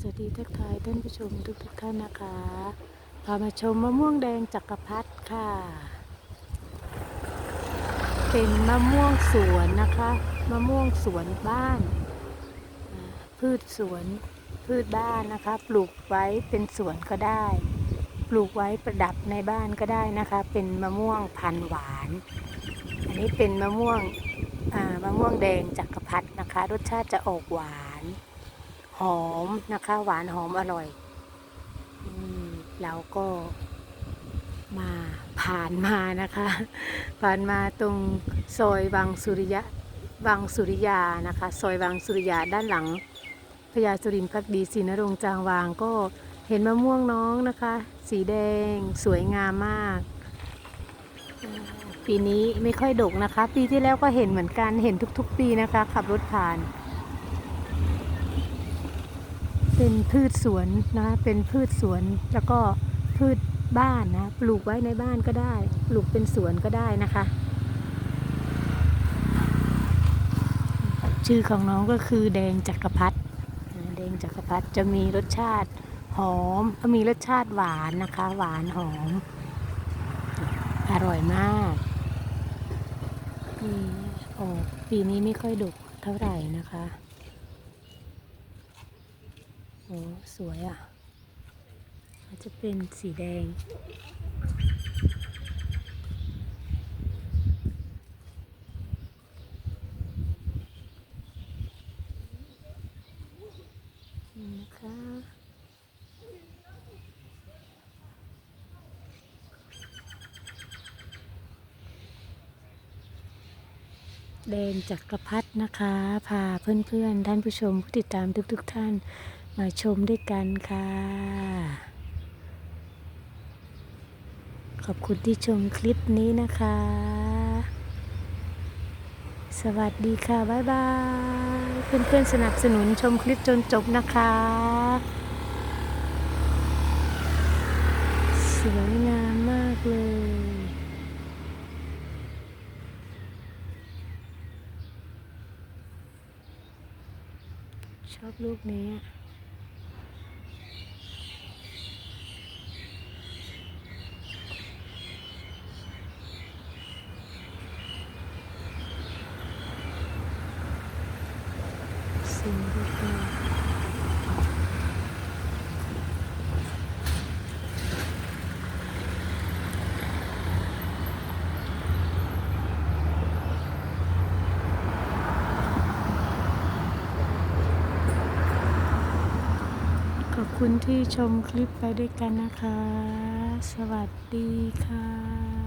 สวัสดีทักทายท่านผู้ชมทุกทุกท่านนะคะพามาชมมะม่วงแดงจักรพรรดิค่ะ เป็นมะม่วงสวนนะคะ มะม่วงสวนบ้าน พืชสวนพืชบ้านนะคะ ปลูกไว้เป็นสวนก็ได้ ปลูกไว้ประดับในบ้านก็ได้นะคะ เป็นมะม่วงพันหวาน อันนี้เป็นมะม่วงมะม่วงแดงจักรพรรดินะคะ รสชาติจะออกหวาน หอมนะคะ หวานหอมอร่อยอแล้วก็มาผ่านมานะคะ ผ่านมาตรงซอยวังสุริยะวังสุริยานะคะ ซอยวังสุริยาด้านหลังพญาสุรินทร์พักดีศรีนรงจางวางก็เห็นมะม่วงน้องนะคะ สีแดงสวยงามมาก ปีนี้ไม่ค่อยดกนะคะ ปีที่แล้วก็เห็นเหมือนกันเห็นทุก ๆ ปีนะคะ ขับรถผ่าน เป็นพืชสวนนะเป็นพืชสวนแล้วก็พืชบ้านนะปลูกไว้ในบ้านก็ได้ ปลูกเป็นสวนก็ได้นะคะ ชื่อของน้องก็คือแดงจักรพรรดิแดงจักรพรรดิจะมีรสชาติหอมมีรสชาติหวานนะคะ หวานหอม อร่อยมากอืมโอ้ปีนี้ไม่ค่อยดกเท่าไหร่นะคะ อ้สวยอะมันจะเป็นสีแดง นี่นะคะแดงจักรพรรดินะคะ พาเพื่อนๆ ท่านผู้ชมผู้ติดตามทุกๆท่าน มาชมด้วยกันค่ะ ขอบคุณที่ชมคลิปนี้นะคะ สวัสดีค่ะ บ๊ายบาย เพื่อนๆสนับสนุนชมคลิปจนจบนะคะ สวยงามมากเลยชอบลูกนี้ ขอบคุณที่ชมคลิปไปด้วยกันนะคะ สวัสดีค่ะ